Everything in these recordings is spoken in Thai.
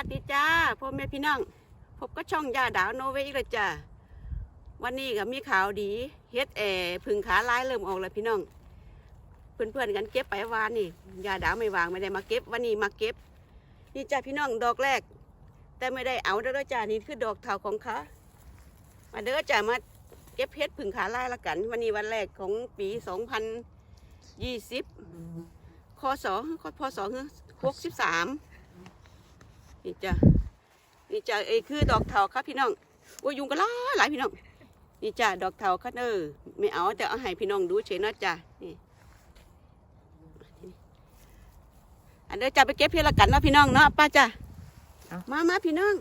วัสดีจ้าพ่อแม่พี่น้องพบก็ช่องยาดาวโนเวอีกแล้วจ้าวันนี้ก็มีข่าวดีเฮ็ดแอพึ่งขาลายเริ่มออกแล้วพี่น้อง เพื่อนๆกันเก็บไปวานนี่ยาดาวไม่วางไม่ได้มาเก็บวันนี้มาเก็บ นี่จ้าพี่น้องดอกแรก แต่ไม่ได้เอาเด้อจ้านี่คือดอกเถาของเขามาเด้อจ้ามาเก็บเฮ็ดพึ่งขาลายละกัน วันนี้วันแรกของปีสองพันยี่สิบคศพศหกสิบสาม นี่จ้ะนี่จ้ะเอ้ยคือดอกเถาครับพี่น้องโอ้ยยุงก็หลายหลายพี่น้องนี่จ้ะดอกเถาครับเออไม่เอาแต่เอาให้พี่น้องดูเฉยเนาะจ้ะนี่อันเดี๋ยวจะไปเก็บเพชรละกันเนาะพี่น้องเนาะป้าจ้ะเอามามาพี่น้อง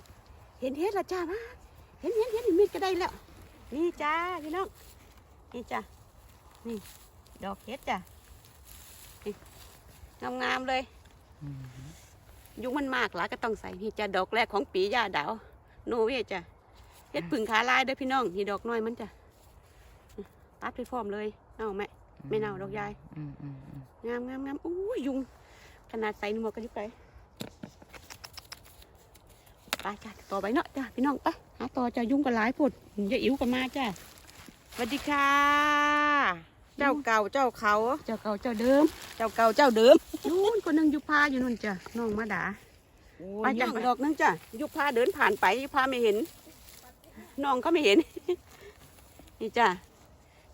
เห็นเห็ดละจ้ามาเห็นเห็นเห็นมีดก็ได้แล้ว นี่จ้าพี่น้องนี่จ้ะนี่ดอกเห็ดจ้ะนี่งามๆเลย ยุงมันมากหลายก็ต้องใส่นี่จะดอกแรกของปียาดาวโนเวจ้ะเฮ็ดผึ่งขาลายเด้อพี่น้องนี่ดอกน้อยมันจ้ะตัดไปพร้อมเลยเน่าแม่ไม่เน่าดอกยายงามงามงามอู้ยุง ขนาดใส่หมวกกันยู่ไปไปจ้ะต่อไปเนาะจ้ะพี่น้องไปหาต่อจ้ะยุงก็หลายพุดอย่าอิ๋วก็มาจ้ะสวัสดีค่ะ เจ้าเก่าเจ้าเขา เจ้าเก่าเจ้าเดิม เจ้าเก่าเจ้าเดิมนู่นคนหนึงอยู่พาอยู่นู่นจ้ะน้องมาดาไปไปจัจังงดอกนึงจ้ะยุพาเดินผ่านไปยุพาไม่เห็นน้องเขาไม่เห็นนี่จ้ะ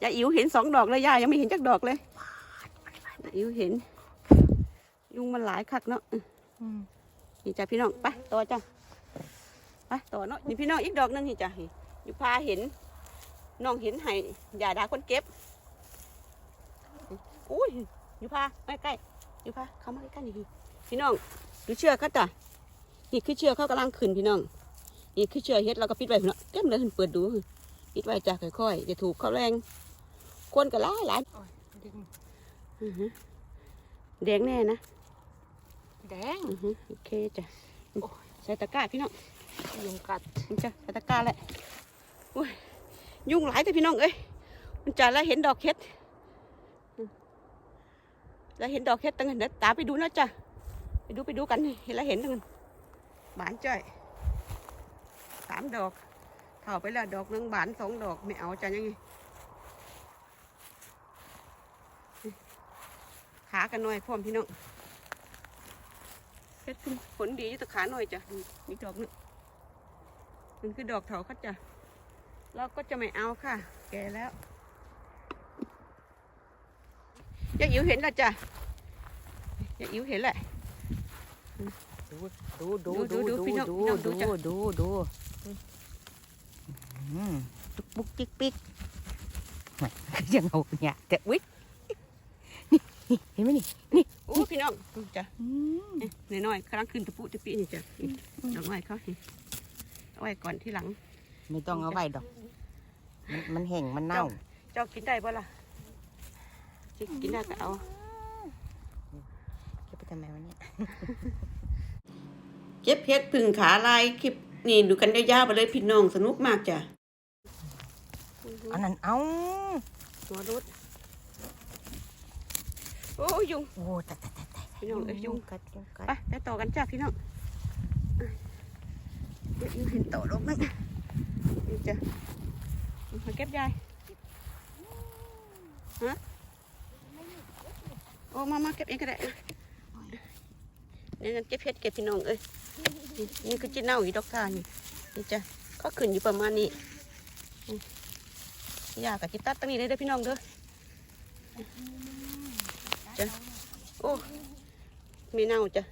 ยายอิ๋วเห็นสองดอกเลยย่ายังไม่เห็นจักดอกเลยยายอิ๋วเห็น ยุงมันหลายคักเนาะนี่จ้ะพี่น้องไปต่อจ้ะไปต่อเนาะนี่พี่น้องอีกดอกนึงนี่จ้ะยุพาเห็นน้องเห็นให้อย่าด่าคนเก็บ อุ้ยยุพาไม่ใกล้ยุพาเข้ามาใกล้ๆนี่พี่น้องดูเชือกเขาจ้ะนี่คือเชือกเขากำลังขึ้นพี่น้องนี่คือเชือกเฮ็ดเราก็ปิดไว้พี่น้องเต็มเลยเปิดดูปิดไว้จ้ะค่อยๆจะถูกเขาแรงคนก็หลายหลายอือฮึแดงแน่นะแดงอือฮึโอเคจ้ะใส่ตะกร้าพี่น้องยุงกัดนี่จ้ะใส่ตะกร้าแหละอุ้ยยุ่งหลายแต่พี่น้องเอ้ยมันจะแล้วเห็นดอกเฮ็ดอืม แล้วเห็นดอกเฮ็ดตั้งแต่เดี๋ยวตาไปดูนะจ้ะไปดูไปดูกันเห็นแล้วเห็นตั้งบานจ้อยสามดอกเท่าไปแล้วดอกหนึ่งบานสองดอกไม่เอาจะยังไงขากันหน่อยพร้อมพี่น้องเพชรขึ้นผลดีอยู่ตะขาหน่อยจ้ะนี่ดอกหนึงมันคือดอกเถาคัดจ้ะเราก็จะไม่เอาค่ะ แก่แล้ว ยายอิ๋วเห็นแล้วจ้ะยายอิ๋วเห็นแหละ ดูดูดูดูดูดูพี่น้องดูพี่น้องดูดูจ้ะดูดูอืมจุกปุกจิกปิกแหม่ยังเอาเนี่ยแต่อุ๊ยนี่นี่เห็นไหมนี่นี่โอ้พี่น้องจ้ะอืมนี่น้อยๆกำลังขึ้นตะปุตะปินี่จ้ะนี่ดอกไม้เขานี่เอาไว้ก่อนที่หลัง ไม่ต้องเอาไว้ดอก มันมันแห้งมันเน่า เจ้ากินได้ปะล่ะ จิกินได้ก็เอาเก็บไปทำไมวะเนี่ยเก็บเพชรพึ่งขาลายคลิปนี่ดูกันยาวๆไปเลยพี่น้องสนุกมากจ้ะอันนั้นเอาหัวรุดโอ้ยยุงโอ้แต่แต่แต่แต่พี่น้องเอ้ยยุงกัดยุงกัดไปไปต่อกันจ้ะพี่น้องเดี๋ยวเห็นโตลงนึงนี่จ้ะมาเก็บยายฮะ โอ้มามาเก็บเองก็ได้นี่นั่นเก็บเพชรเก็บพี่น้องเอ้ยนี่นี่คือจีเน่าอีดอกกานี่นี่จ้ะก็ขึ้นอยู่ประมาณนี้อืมยากับจิตัดตั้งนี้เลยเด้อพี่น้องเด้อจ้ะโอ้ไม่เน่าจ้ะ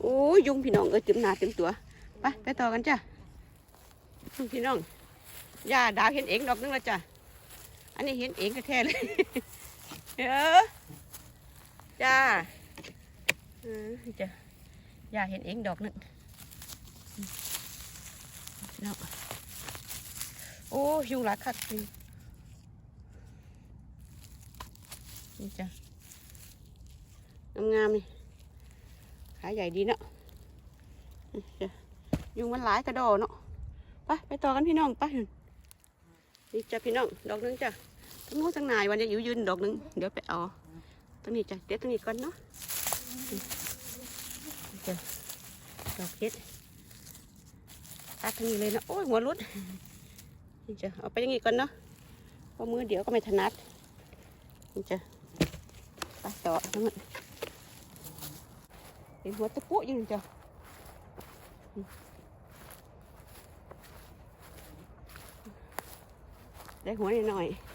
โอ้ยยุงพี่น้องเอ้ยเต็มหน้าเต็มตัวไปไปต่อกันจ้ะพี่น้องย่าดาวเห็นเองดอกนึงและจ้ะอันนี้เห็นเองก็แท้ๆเลย เออจ้าเออจ้ะย่าเห็นเองดอกนึงพี่น้องโอ้ยุงหลายคักจริงนี่จ้ะงามๆนี่ขาใหญ่ดีเนาะจ้ะยุงมันหลายกระโดดเนาะไปไปต่อกันพี่น้องไปนี่จ้ะพี่น้องดอกหนึงจ้ะ งโน้นทั้งนายวันนี้อยู่ยืนดอกหนึง เดี๋ยวไปเอาตรงนี้จ้ะเดี๋ยวตรงนี้ก่อนเนาะจ้ะดอกเห็ดตัดทางนี้เลยนะโอ้ยหัวรุดนี่จะเอาไปอย่างงี้ก่อนเนาะเพราะมือเดี๋ยวก็ไม่ถนัดนี่จะไปต่อทั้งหมดเป็นหัวตะปุอยู่จ้ะได้หัวหน่อยๆ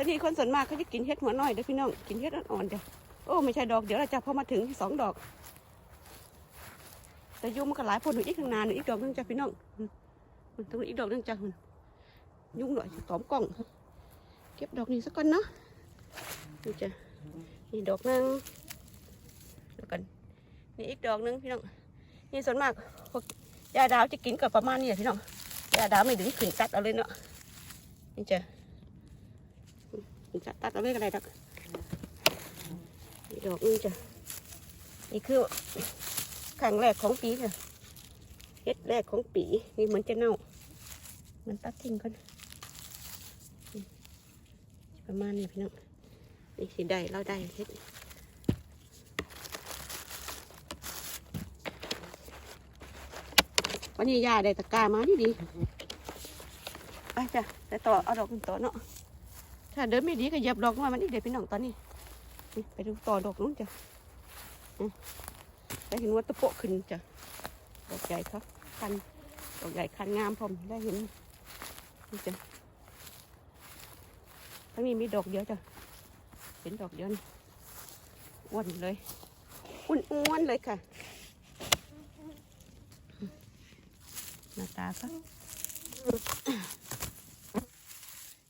ตอนนี้คนส่วนมากเขาจะกินเห็ดหัวน้อยเด้อพี่น้องกินเห็ดอ่อนๆจ้ะโอ้ไม่ใช่ดอกเดี๋ยวเราจะพอมาถึงสองดอก แต่ยุงมันก็หลายพนหนูอีกข้างน้าหนูอีกดอกนึงจ้ะพี่น้องอืมมันตรงอีกดอกนึงจ้ะมันยุงหน่อยตอมกล้อง เก็บดอกนี้สักก่อนเนาะนี่จ้ะนี่ดอกนึงแล้วกันนี่อีกดอกนึงพี่น้องนี่ส่วนมากพวกยาดาวจะกินกับประมาณนี้แหละพี่น้องยาดาวไม่ดึงขึ้นตัดเอาเลยเนาะนี่จ้ะ อืมตัดเอาเลยก็ได้ดอกดอกนึงจ้ะนี่คือครั้งแรกของปีจ้ะเฮ็ดแรกของปีนี่เหมือนจะเน่า มันตัดทิ้งก่อนประมาณนี้พี่น้องนี่สิได้เราได้เฮ็ดวันนี้ยาได้ตะกร้ามาดีดีไปจ้ะแต่ต่อเอาดอกต่อเนาะ ถ้าเดินไม่ดีก็เหยียบดอกน้อยมันอีกเดี๋ยวพี่น้องตอนนี้นี่ไปดูต่อดอกนู้นจ้ะได้เห็นว่าตะโปะขึ้นจ้ะดอกใหญ่ครับคันดอกใหญ่คันงามพร้อมได้เห็นนี่จ้ะทั้งนี้มีดอกเดียวจ้ะเห็นดอกเดียวนี่อ้วนเลยอ้วนอ้วนเลยค่ะหน้าตาก็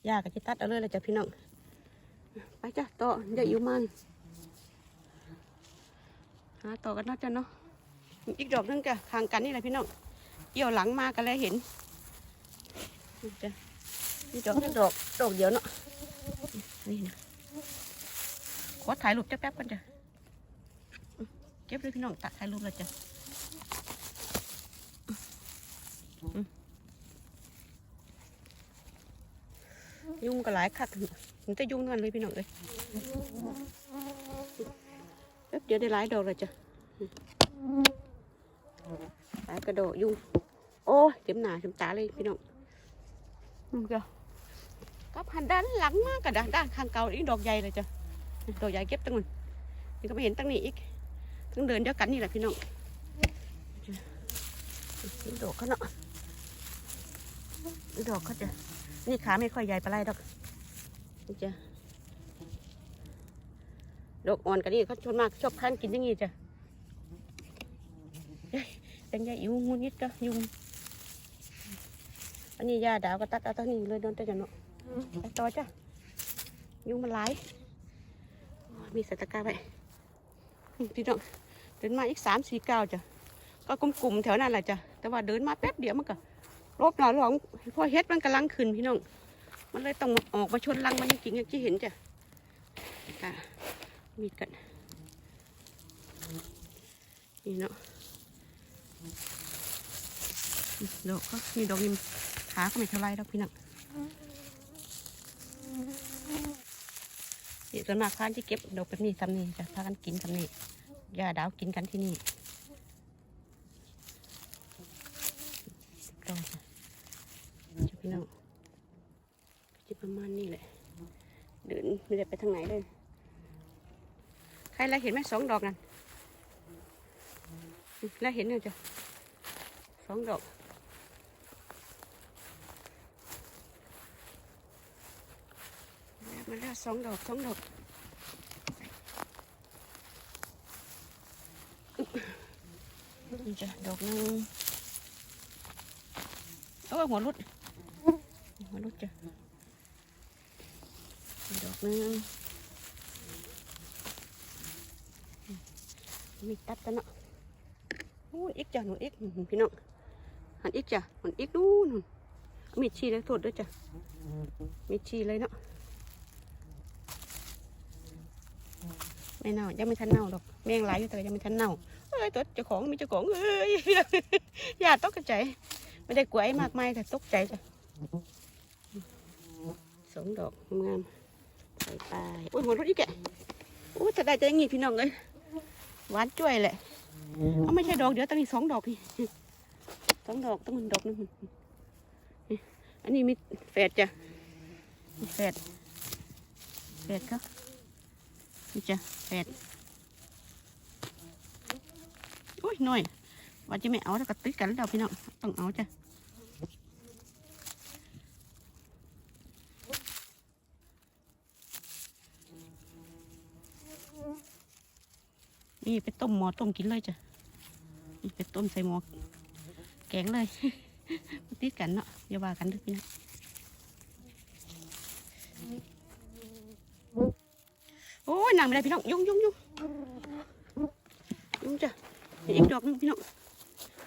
ยาก็จะตัดเอาเลยเลยจ้ะพี่น้อง ไปจ้ะต่ออย่าอยู่มันหาต่อกันนาะจ้ะเนาะ อีกดอกนึงจ้ะทางกันนี่แหละพี่น้องเกี่ยวหลังมากันเลยเห็นจ้ะนี่ดอกนี่ดอกดอกเดียวเนาะ นี่นะขอถ่ายรูปจ้ะแป๊บกันจ้ะ เก็บเลยพี่น้องตัดถ่ายรูปเลยจ้ะ ยุงก็หลายคักมันจะยุ่งกันเลยพี่น้องเลยแป๊บเดี๋ยวได้หลายดอกเลยจ้ะหลายกระโดดยุ่งโอ้ยเต็มหนาเต็มตาเลยพี่น้องอืมจ้ะกับหันด้านหลังมากกับด้านด้านข้างเก่าอีกดอกใหญ่เลยจ้ะดอกใหญ่เก็บตั้งนู้นนี่ก็ไม่เห็นตั้งนี้อีกตั้งเดินเดียวกันนี่แหละพี่น้องดอกเขาเนาะดอกเขาจะ นี่ขาไม่ค่อยใหญ่ปลาไหลดอกนี่จ้ะดอกอ่อนกันนี่เขาชนมากชอบทานกินอย่างนี้จ้ะเฮ้ยแตงยาอิวงุนยิดก็ยุงอันนี้ยาดาวก็ตัดเอาตัวนี้เลยโดนแต่จะเนาะไปต่อจ้ะยุงมันหลายมีสตะกาไปพี่น้องเดินมาอีกสามสี่เก้าวจ้ะก็กลุ่มๆแถวนั้นแหละจ้ะแต่ว่าเดินมาแป๊บเดียวมันก็ รบหน่อหลงพราะเฮ็ดมันกำลังขึ้นพี่น้อง มันเลยต้องออกมาชนรังมันจริงๆอย่างที่เห็นจ้ะค่ะมีกัน นี่เนาะดอกก็มีดอกนิมขาก็ไม่เท่าไรดอกพี่น้องนี่ส่วนมากพานที่เก็บดอกแบบนี้ทำนี่จะพากันกินทำนี่ยาดาวกินกันที่นี่ดอกจ้ะจ้ะ พี่น้องจะประมาณนี้แหละ เดินไม่ได้ไปทางไหนเลย ใครแล้วเห็นไหมสองดอกนั่นอืมแล้วเห็นยังจ้ะสองดอกแล้วมาแล้วสองดอกสองดอกอึ๊บนี่จ้ะดอกนึงโอ้หัวรุด หัวรุดจ้ะนี่ดอกหนึงมีตัดกันเนาะนู่นอีกจ้ะนู่นอีกนู่นพี่น้องหันอีกจ้ะหันอีกนู่นนู่นมีดชีเลยโทษด้วยจ้ะมีดชีเลยเนาะไม่เน่ายังไม่ทันเน่าหรอกแมงหลายอยู่แต่ยังไม่ทันเน่าเอ้ยตัวเจ้าของมีเจ้าของเอ้ยอย่าตกใจ ไม่ได้กลัวไอ้มากมายแต่ตกใจจ้ะส องดอกงามใส่ไปโอ้ยหัวรถอีกแกโอ้จะได้ใจงี้พี่น้องเลยหวานจ้วยแหละเขาไม่ใช่ดอกเดี๋ยวตอนนี้สองดอกนี่สองดอกต้องมันดอกนึงนี่อันนี้มีแฝดจ้ะมีแฝดแฝดครันี่จ้ะแฝดโอ้ยหน่อยว่าจะไม่เอาแล้วก็ติดกันแล้วพี่น้องต้องเอาจ้ะ นี่ไปต้มหม้อต้มกินเลยจ้ะนี่ไปต้มใส่หม้อแกงเลยติดกันเนาะอย่าว่ากันด้วยพี่น้องโอ้ยนางไม่ได้พี่น้องยุ่งยุ่งยุ่งยุ่งจ้ะอีกดอกนึงพี่น้อง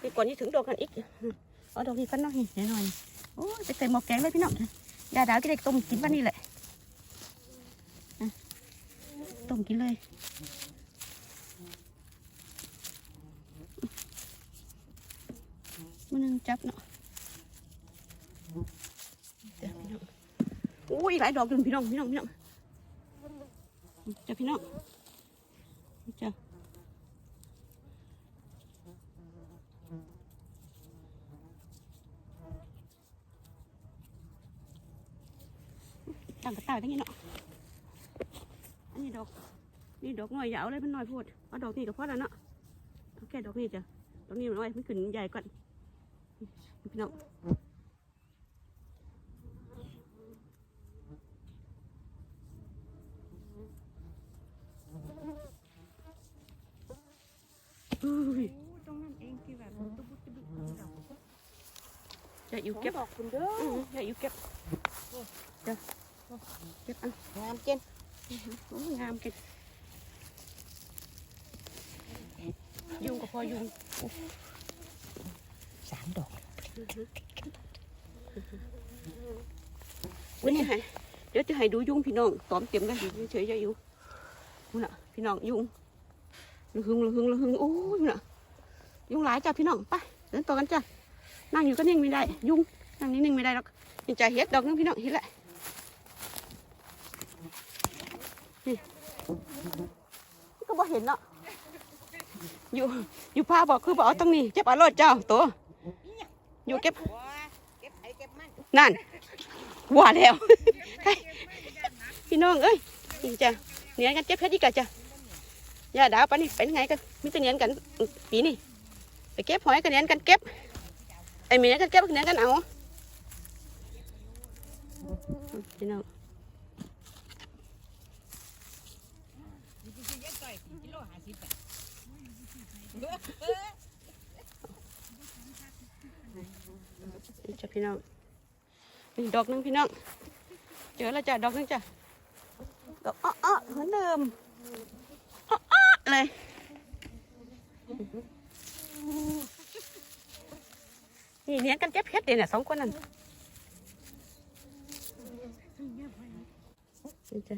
นี่ก่อนนี้ถึงดอกกันอีกเอาดอกนี้กันเนาะนี่แน่นอนโอ้ยไปใส่หม้อแกงเลยพี่น้องยาดาวก็ได้ต้มกินวันนี้แหละต้มกินเลย มันนึง จับเนาะเดี๋ยวพี่น้องโอ้ยหลายดอกจนพี่น้องพี่น้องพี่น้องจ้ะพี่น้องจ้ะตั้งกระต่ายทั้งนี้เนาะอันนี้ดอกนี่ดอกน้อยอย่าเอาเลยมันน้อยโพูดเอาดอกนี้ก็พอแล้วเนาะเอาแค่ดอกนี้จ้ะดอกนี้มันน้อยมันขึ้นใหญ่ก่อน พี่น้องอุ้ยตรงนั้นเองที่แบบตุ๊บตุ๊บตุ๊บดอกอย่าอยู่เก็บดอกคุณเด้ออืมอย่าอยู่เก็บจ้ะเก็บเอะงามเจนโอ้ยงามเกินยุงก็พอยุง สามดอกวันนี้ให้เดี๋ยวจะให้ดูยุงพี่น้องตอมเต็มกันอยู่เฉยๆอย่าอยู่นู่นน่ะพี่น้องยุงระหึงระหึงระหึงโอ้ยนู่นน่ะยุงหลายจ้ะพี่น้องไปเดินต่อกันจ้ะนั่งอยู่ก็นิ่งไม่ได้ ยุงนั่งนิ่งๆไม่ได้หรอกนี่จะเฮ็ดดอกนึงพี่น้องเฮ็ดแหละนี่ก็บ่เห็นเนาะอยู่อยู่ผ้าบอกคือบอกเอาตรงนี้เจ็บเอารถเจ้าตัว อยู่เก็บ เก็บไผเก็บมันนั่นว่าแล้วพี่น้องเอ้ยนี่จ้ะเนียนกันเจ็บเพชรดีกว่าจ้ะยาดาวปานนี่เป็นไงกันมิตรเนียนกันปีนี้ไปเก็บหอยกันเนียนกันเก็บไอ้เมียนกันเก็บกันเนียนกันเอาพี่น้องกิโลห้าสิบ นี่จ้ะพี่น้องนี่ดอกหนึงพี่น้อง เจอแล้วจ้ะดอกหนึงจ้ะดอกอ้อๆเหมือนเดิมอ้อๆเลยนี่เนียนกันเจ็บเพชรเดี๋ยวน่ะสองคนนั่นนี่จ้ะ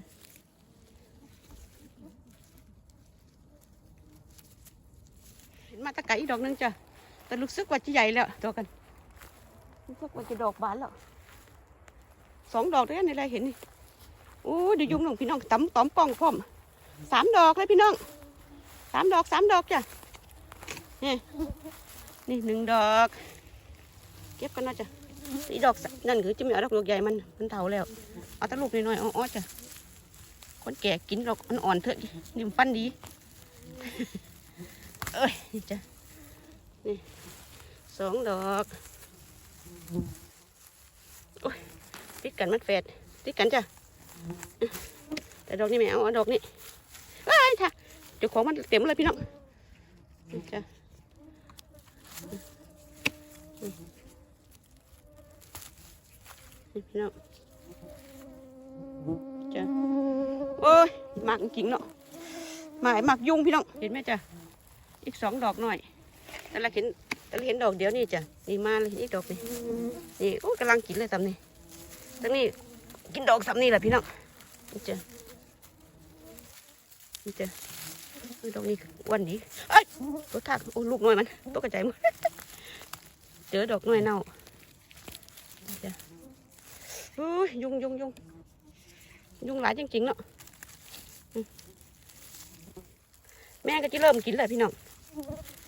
เห็นมาตะไก่อีกดอกหนึงจ้ะแต่รู้สึกว่าจะใหญ่แล้วตัวกัน รู้สึกว่าจะดอกบานแล้วสองดอกด้วยนี่ไรเห็นนี่โอ้ยเดูยุงน้องพี่น้องตำตอมกล้องพร้อมสามดอกเลยพี่น้องสามดอกสามดอกจ้ะนี่นี่หนึ่งดอก เก็บกันนะจ้ะอีดอกสนั่นคือจะไม่เอาดอกดอกใหญ่มันมันเท่าแล้วเอาตะลูกน้อยๆอ้อจ้ะคนแก่กินดอกอ่อนๆเถอะนี่มันปั้นดีเอ้ยจ้ะนี่สองดอก โอ้ยติดกันมันแฝดติดกันจ้ะแต่ดอกนี้ไม่เอาเอาดอกนี้เอ้ยค่ะเดี๋ยวของมันเต็มเลยพี่น้องจ้ะพี่น้องจ้ะโอ้ยหมากจริงเนาะหมากหมากยุ่งพี่น้องเห็นไหมจ้ะอีกสองดอกหน่อยแต่ละเห็น แต่ละเห็นดอกเดียวนี่จ้ะนี่มาเลยนี่ดอกนี่นี่โอ้กำลังกินเลยสำนี่ทั้งนี้กินดอกสำนี่แหละพี่น้องนี่จ้ะนี่จ้ะโอ้ยดอกนี้วันนี้เอ้ยตัวทากโอ้ลูกน้อยมันตัวกระจายหมดเจอดอกน้อยเน่านี่จ้ะโอ้ยยุงยุงยุงยุงหลายจริงๆเนาะแม่ก็จะเริ่มกินแหล้วพี่น้อง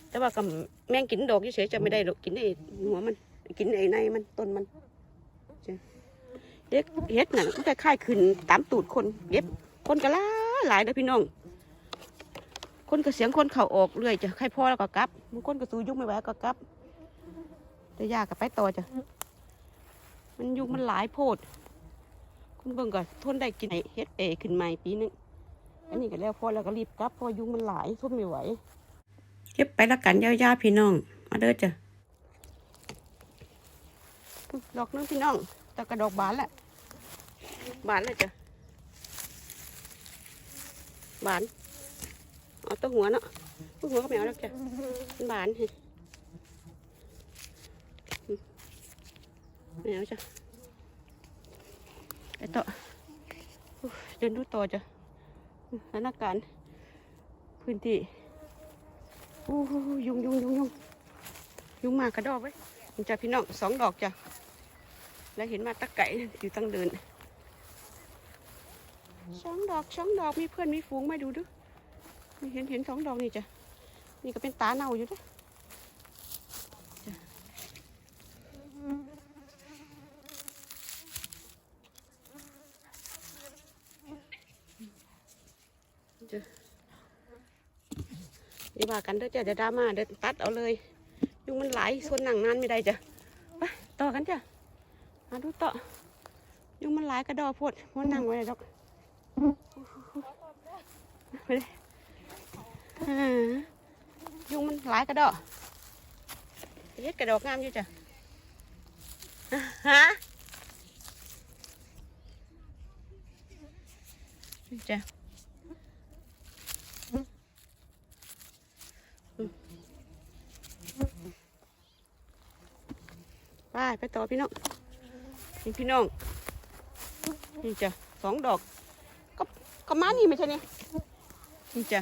แต่ว่ากับ แมงกินดอกเฉยจะไม่ได้ดอกกินไอ้หัวมัน กินไอ้ในมันต้นมันเด็กเฮ็ดน่ะมันคล้ายๆขึ้นตามตูดคนเย็บคนก็หลายหลายเด้อพี่น้อง คนก็เสียงคนเข่าออกเรื่อยจะใครพ่อแล้วก็กลับบางคนก็สู้ยุ่งไม่ไหวก็กลับแต่ยากกับไปต่อจ้ะมันยุงมันหลายโพด คุณเบิ่งก่อนทนได้กินไอเฮ็ดเอขึ้นใหม่ปีหนึงอันนี้ก็แล้วพอแล้วก็รีบกลับพอยุงมันหลายทนไม่ไหว เก็บไปละกันยาวๆพี่น้อง มาเด้อจ้ะดอกนึงพี่น้องแต่กระดอกบานแหละบานเลยจ้ะบานเอาตัวหัวเนาะตัวหัวก็ไม่เอาแล้วจ้ะมันบานเฮ้ยไม่เอาจ้ะไปต่อเดินดูต่อจ้ะสถานการณ์พื้นที่ อู้ยุงยุงยุงยุงยุงมากกระดอกไว้ยมันจะพี่น้องสองดอกจ้ะแล้วเห็นมาตะไก่อยู่ตั้งเดินสองดอกสองดอกมีเพื่อนมีฝูงมาดูดูเห็นเห็นสองดอกนี่จ้ะนี่ก็เป็นตาเน่าอยู่ด้วยจ้ะจ้ะ อย่าว่ากันเด้อจ้ะเดี๋ยวดราม่าเดี๋ยวตัดเอาเลยยุงมันไหลส่วนหนังนานไม่ได้จ้ะไปต่อกันจ้ะมาดูต่อยุงมันไหลกระดอพดหัวหนังไว้ดอกไปเลยอ่ายุงมันหลายกระดอเฮ็ดกระดอกงามอยู่จ้ะฮะจ้ะ ไปไปต่อพี่น้องนี่พี่น้องนี่จ้ะสองดอก ก็ก็มานี่ไม่ใช่นี่นี่จ้ะ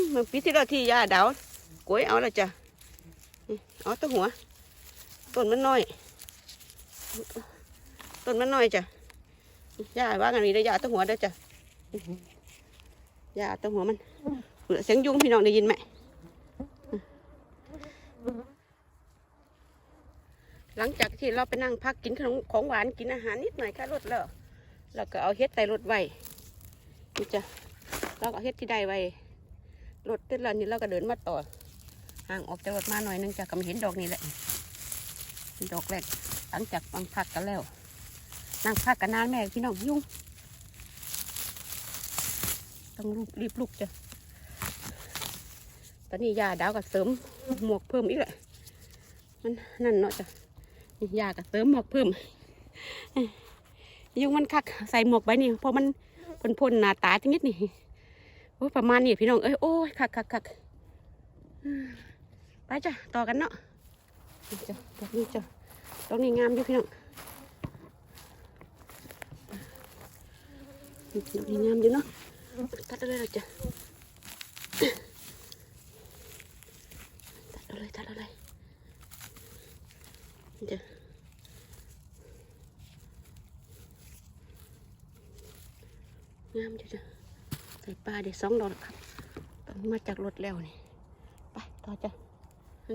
มเมื่อปีที่แล้วที่ยาดาวกล้วยเอาล้วจ้ะเอาตัวหัวต้นมันน้อยต้นมันน้อยจ้ะยาว่ากันนี้ได้ยาตัวหัวได้อจ้ะยาตัวหัวมันเสียงยุงพี่น้องได้ยินไหม หลังจากที่เราไปนั่งพักกินขนมของหวานกินอาหารนิดหน่อยค่ะรถแล้วเราก็เอาเฮ็ดใส่รถไว้นี่จ้ะเราก็เฮ็ดที่ใดไว้รถติดแล้วนี่เราก็เดินมาต่อ ห่างออกจากรถมาหน่อยนึงจ้ะก็มาเห็นดอกนี้แหละดอกแรกหลังจากบางพักกันแล้ว นั่งพักกันนานแม่พี่น้องยุ่งต้องรีบรีบลุกจ้ะตอนนี้ยาดาวก็เสริมหมวกเพิ่มอีกแหละมันนั่นเนาะจ้ะ ยากะเสริมหมวกเพิ่มยุงมันคักใส่หมวกไปนี่เพราะมันพ่นพ่นๆหน้าตาจังนิดนี่โอ้ประมาณนี้พี่น้องเอ้ยโอ้ยคักคักคักไปจ้ะต่อกันเนาะจ้ะตรงนี้จ้ะตรงนี้งามอยู่พี่น้องตรงนี้งามอยู่เนาะตัดเอาเลยล่ะจ้ะตัดเอาเลยตัดเลยเดี๋ยว งามจ้ะใส่ปลาเดี๋ยวสองดอกครับต้องมาจากรถแล้วนี่ไปต่อจ้ะ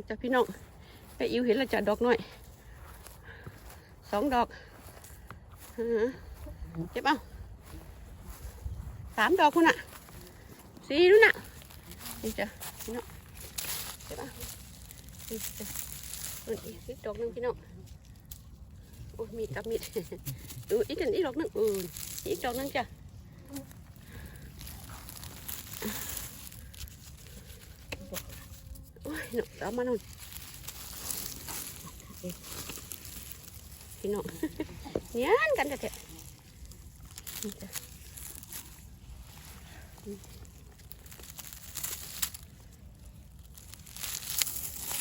จ้ะพี่น้องไปอิวเห็นแล้วจ้ะดอกน้อยสองดอกอ่าเก็บเอาสามดอกคุณน่ะสี่นู่นน่ะนี่จ้ะพี่น้องเก็บเอานี่จ้ะอีกดอกหนึงพี่น้องโอ้ยมีดกับมีดดูอีกอันอีกดอกหนึงอืมอีกดอกหนึงจ้ะโอ้ย หนูเอามาหน่อยพี่น้องเนียนกันจะเถอะนี่จ้ะ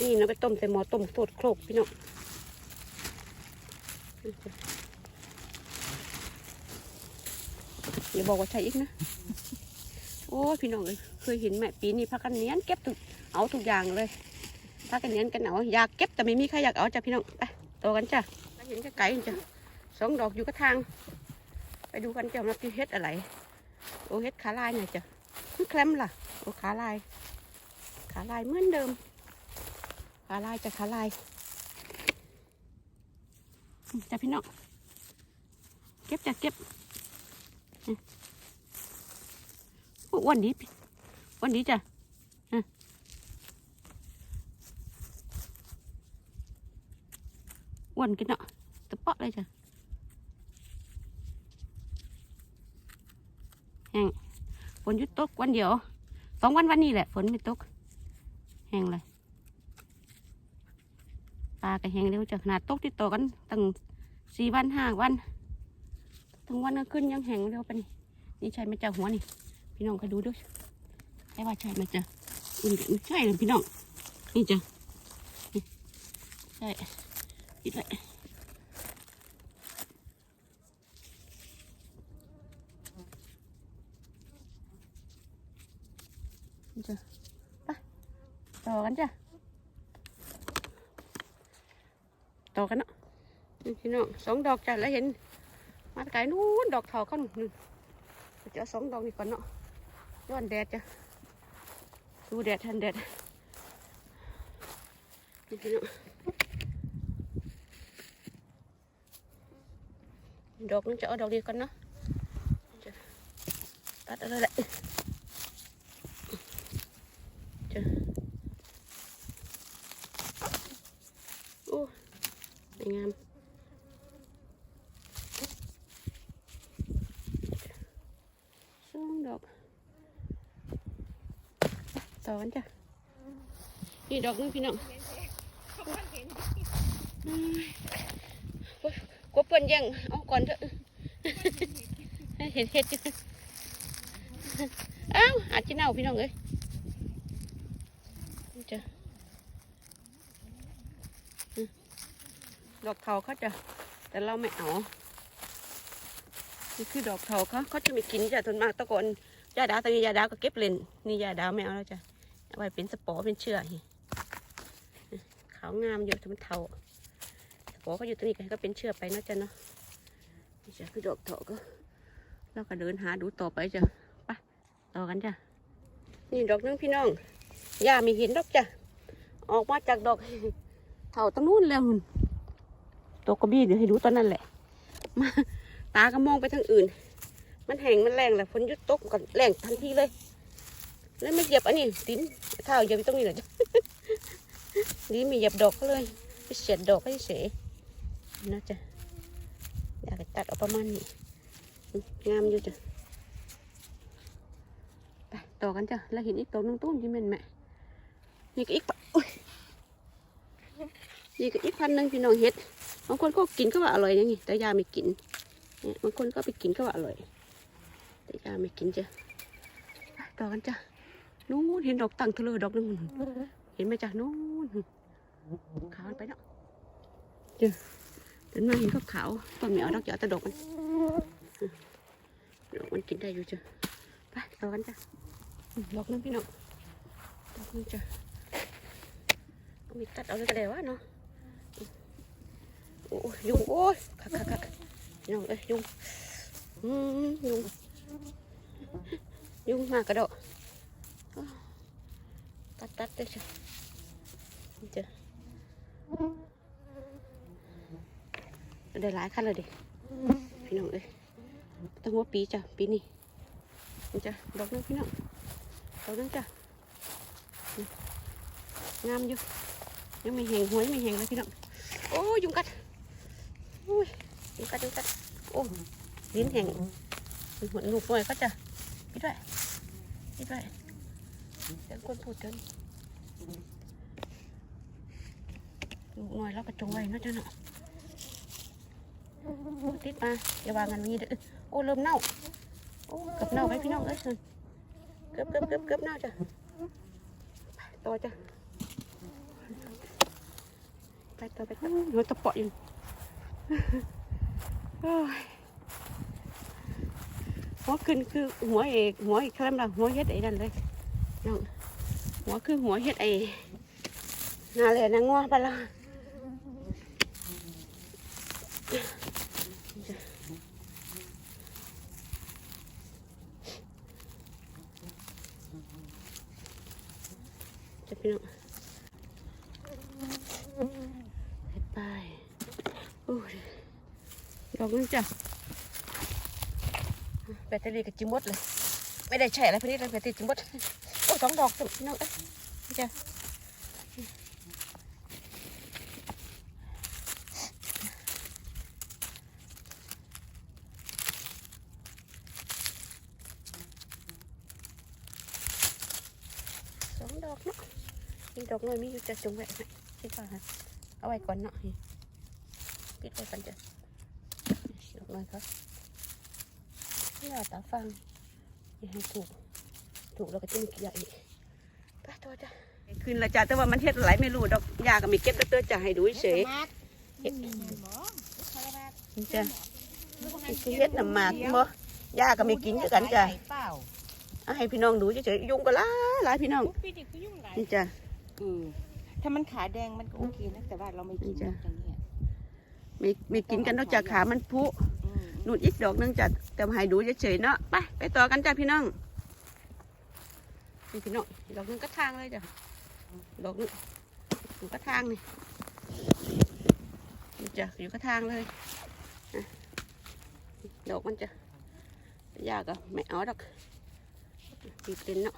นี่เราไปต้มใส่หม้อต้มสดโครกพี่น้องอย่าบอกว่าใช่อีกนะ โอ้ พี่น้องเลยเคยเห็นแม่ปีนี้พักกันเนียนเก็บทุก เอาทุกอย่างเลยพักกันเนียนกันเอาอยากเก็บแต่ไม่มีใครอยากเอาจ้ะพี่น้องไปโตกันจ้ะเห็นจะไก่จ้ะสองดอกอยู่กระทาง ไปดูกันจ้ะว่าที่เฮ็ดอะไร โอเฮ็ดขาลายหน่อยจ้ะมันแคลมล่ะโอขาลาย ขาลายเหมือนเดิม ขาลายจะขาลายจ้ะพี่น้องเก็บจ้ะเก็บอ้วันนี้วันดีจ้ะอืม อ้วันกินเนาะตะเปาะเลยจ้ะแห้งฝนยุดตกวันเดียวสองวันวันนี้แหละฝนไม่ตก แห้งเลยปลาก็แห้งเร็วจากขนาดตกติดต่อกันตั้งสี่วันห้าวันทั้งวันก็ขึ้นยังแห้งเร็วไปนี่นี่ใช่ไหมจ้าหัวนี่ พี่น้องก็ดูด้วยใช่ว่าใช่ไหมจ้าอุ้ยไม่ใช่เลยพี่น้องนี่จ้ะใช่ คิดเลยนี่จ้ะไปต่อกันจ้ะ ต่อกันเนาะนี่พี่น้องสองดอกจ้ะแล้วเห็นมาไกลนู้นดอกเถาเขาหนึ่งจะสองดอกนี่ก่อนเนาะย้อนแดดจ้ะดูแดดทันแดดนี่พี่น้อง ดอกนึงจะเอาดอกนี้ก่อนเนาะจะตัดเอะไรแหละจะโอ้สวยงามสองดอกต่อกันจ้ะนี่ดอกนึงพี่น้องอืมโอ๊ยกบเปิ้นยังเอาก่อนเถอะเห็นเห็ดอยู่อ้าอาจจะเน่าพี่น้องเอ้ยจะดอกเทาเขาจะแต่เราไม่เอานี่คือดอกเถาเขาเขาจะไม่กินจ้ะทนมากตะกอนยาดาวตอนนี้ยาดาวก็เก็บเล่นนี่ยาดาวไม่เอาแล้วจ้ะเอาไว้เป็นสปอร์เป็นเชือกนี่ขาวงามอยู่แต่มันเทา อก็อยู่ตรงนี้ก็เป็นเชือกไปนาะจ้ะเนาะนี่จ้ะคือดอกเถาก็เราก็เดินหาดูต่อไปจ้ะไปต่อกันจ้ะนี่ดอกนึงพี่น้องย่าไม่เห็นดอกจ้ะออกมาจากดอกเถาตรงนู้นแล้วหุ่นตัวกระบี้เดี๋ยวให้ดูตอนนั้นแหละมาตาก็มองไปทางอื่น มันแห้งมันแรงแหละฝนหยุดตกก็แรงทันทีเลย แล้วไม่เหยียบอันนี้ดินเท้าเหยียบอยู่ตรงนี้เหรอจ๊ะดีไม่เหยียบดอกก็เลยไปเสียดดอกให้เสีย นะจ๊ะอยากตัดออกประมาณนี้งามอยู่จ้ะไปต่อกันจ้ะแล้วเห็นอีกตัวนึงต้นที่มันแม่นี่ก็อีกปะอุ๊ยนี่ก็อีกพันหนึ่งพี่น้องเห็ดบางคนก็กินก็ว่าอร่อยอย่างนี้แต่ยาไม่กินเนี่ยบางคนก็ไปกินก็ว่าอร่อย แต่ยาไม่กินจ้ะไปต่อกันจ้ะนู้นเห็นดอกตั้งทะเลดอกนึงเห็นไหมจ้ะนู้นขาวมันไปเนาะจ้ะ เดินมาเห็นก็ขาวต้นไม่เอาดอกจะเอาแต่ดกมันดอกมันกินได้อยู่จ้ะไปต่อกันจ้ะดอกนึงพี่น้องดอกนึงจ้ะมีตัดเอาเลยก็ได้วะเนาะโอ้ยยุงโอ้ยคักคักคักยุงเอ้ยยุงอืมยุงยุงมากกระโดดตัดตัดเลยจ้ะจ้ะ ได้หลายขั้นเลยดิพี่น้องเอ้ยตั้งหัวปีจ้ะปีนี้จ้ะดอกนึงพี่น้องดอกนึงจ้ะงามอยู่ยังไม่แหงหัวยังไม่แหงเลยพี่น้องโอ้ยุงกัดอุ้ยยุงกัดยุงกัดโอ้ลิ้นแหงหัวหนุกหน่อยก็จะพี่ด้วยพี่ด้วยเดี๋ยวคนพูดเดินหนุกหน่อยแล้วก็จงไว้นาะจ้ะเนาะ ติดมาอย่าวางกันนี้เด้อโอ้เริ่มเน่าโอ้เกือบเน่าไปพี่น้องเอ้ยเกือบเกือบเกือบเกือบเน่าจ้ะไปต่อจ้ะไปต่อไปต่อหัวตะเปาะอยู่โอ้ยหัวขึ้นคือหัวเอกหัวอีกครั้งละหัวเฮ็ดไอ้นั่นเลยน้องหัวคือหัวเฮ็ดไอ้นาเลยนางงัวไปละจะ พี่น้องไปโอ้ยดอก นึงจ้ะแบตเตอรี่กับจิมดเลย ไม่ได้ใช้อะไรพอดีเลยแบตเตอรี่จิมดโอ้สองดอกสุดพี่น้องเอ้ยนี่จ้ะสองดอกเนาะอีกดอกหน่อยมีอยู่จะจุงไว้ไหมคิดว่าฮะเอาไว้ก่อนเนาะปิดไว้ก่อนจ้ะ ดอกหน่อยครับนี่เอาตาฟังอย่าให้ถูก ถูกแล้วก็จะมีเกลืออีกไปตัวจ้ะคืนละจ้ะแต่ว่ามันเฮ็ดอะไรไม่รู้ดอกยาก็มีเก็บแต่ตัวจะให้ดูเฉยเฮ็ดนี่จ้ะสิเฮ็ดน้ำหมากบ่ยาก็มีกินคือกันจ้ะเปล่าเอาให้พี่น้องดูเฉยๆยุงก็หลายหลายพี่น้องพี่ดิคือยุ่งไรนี่จ้ะเออถ้ามันขาแดงมันก็โอเคนะแต่ว่าเราไม่กินจ้ะอย่างเงี้ยมีมีกินกันนอกจากขามันพุอืม นู่นอีกดอกนึงจ้ะแต่ให้ดูเฉยๆเนาะไปไปต่อกันจ้ะพี่น้องนี่พี่น้องดอกนึงก็ทางเลยจ้ะดอกนึงอยู่ก็ทางนี่จ้ะอยู่ก็ทางเลยดอกมันจะยากก็ไม่เอาดอกตีเป็นเนาะ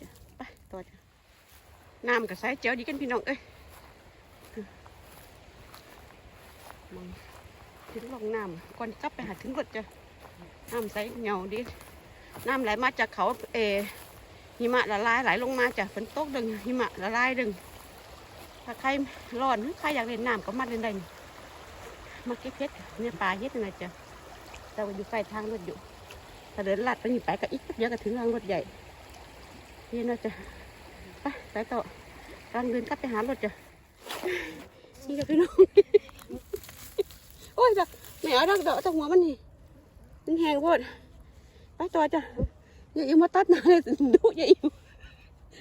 จ้ะไปต่อจ้ะน้ำกับสายเจียวดีกันพี่น้องเอ้ยมอง ถึงลงน้ำก่อนกลับไปหาถึงรถจะน้ำใสเงาดีน้ำไหลมาจากเขาเอหิมะละลายไหลลงมาจากฝนตกดึงหิมะละลายดึงถ้าใครร้อนใครอยากเล่นน้ำก็มาเล่นได้มาเก็บเพชรเนี่ยปลาเยอะนะจ๊ะแต่ว่าอยู่ใกล้ทางรถอยู่ถ้าเดินลัดไปนี่ไปก็อีกเยอะก็ถึงทางรถใหญ่นี่นะจ๊ะไปไปต่อกลังเดินกลับไปหารถจ้ะนี่กับพี่น้อง อ้ยจ้ะไม่เอาดอกดอกจากหัวมันนี่มันแห้งโพดไปต่อจ้ะอย่าอิวมาตัดหนาเลยดุอย่าอิว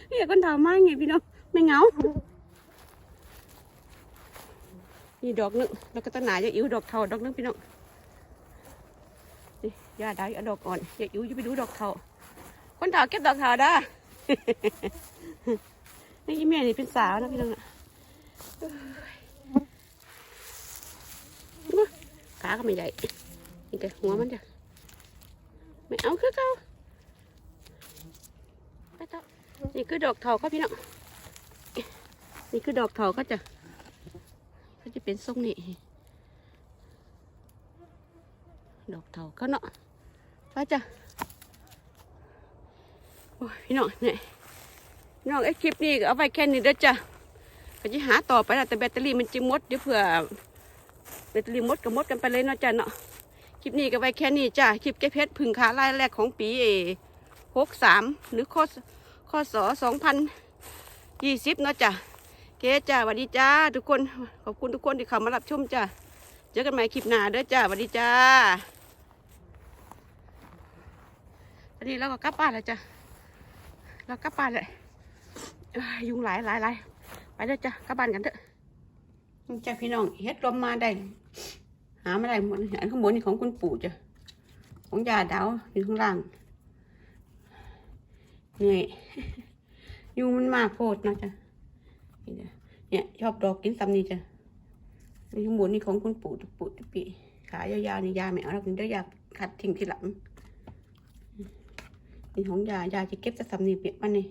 เรียกคนถามมาไงพี่น้องไม่เหงานี่ดอกหนึงแล้วก็ต้นหนาอย่าอิวดอกเทาดอกหนึงพี่น้องนี่ยาได้เอาดอกอ่อนอย่าอิวจะไปดูดอกเทาคนเฒ่าเก็บดอกเทาได้นี่อีแม่นี่เป็นสาวนะพี่น้องน่ะ ขาก็ไม่ใหญ่นี่แต่หัวมันจ้ะไม่เอาคือเก่าไปต่อนี่คือดอกเถาเขาพี่น้องนี่คือดอกเถาเขาจะเขาจะเป็นทรงนี่ดอกเถาเขาเนาะไปจ้ะโอ้ยพี่น้องเนี่ยน้องไอ้คลิปนี้เอาไว้แค่นี้เด้อจ้ะก็จะหาต่อไปแล้วแต่แบตเตอรี่มันจะหมดเดี๋ยวเผื่อ เบ็ดรีมดกับมดกันไปเลยเนาะจ้ะเนาะคลิปนี้ก็ไว้แค่นี้จ้ะคลิปแก้เพชรพึ่งขารายแรกของปีเอหกสามหรือข้อข้อสอสองพันยี่สิบเนาะจ้ะเกจ้าสวัสดีจ้าทุกคนขอบคุณทุกคนที่เข้ามารับชมจ้ะเจอกันใหม่คลิปหน้าเด้อจ้าสวัสดีจ้าตอนนี้เราก็กลับบ้านแล้วจ้ะเรากลับบ้านเลยยุงหลายหลายหลายไปเด้อจ้ะกลับบ้านกันเถอะ จ้าพี่น้องเฮ็ดลมมาได้ หาไม่ได้หมดอันข้างบนนี่ของคุณปู่จ้ะของยาดาวอยู่ข้างล่างเหนื่อยยุงมันมากโพดเนาะจ้ะนี่จ้ะเนี่ยชอบดอกกินซ้ำนี่จ้ะนี่ข้างบนนี่ของคุณปู่ตุปู่ตุปีขายาวๆนี่ยาไม่เอาเรากินได้ยาขัดทิ้งทีหลังนี่ของยายาจะเก็บจะซ้ำนี่เปียกมันนี่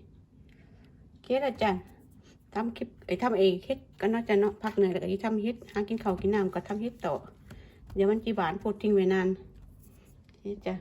เก็บอาจารย์ ทำคลิปไอ้ทำเองเฮ็ดก็น่าจะเนาะพักเหนื่อยแล้วก็ที่ทำเฮ็ดหากินข้าวกินน้ำก็ทำเฮ็ดต่อ เดี๋ยวมันจีบานพูดทิ้งไว้นานนี่จ้ะ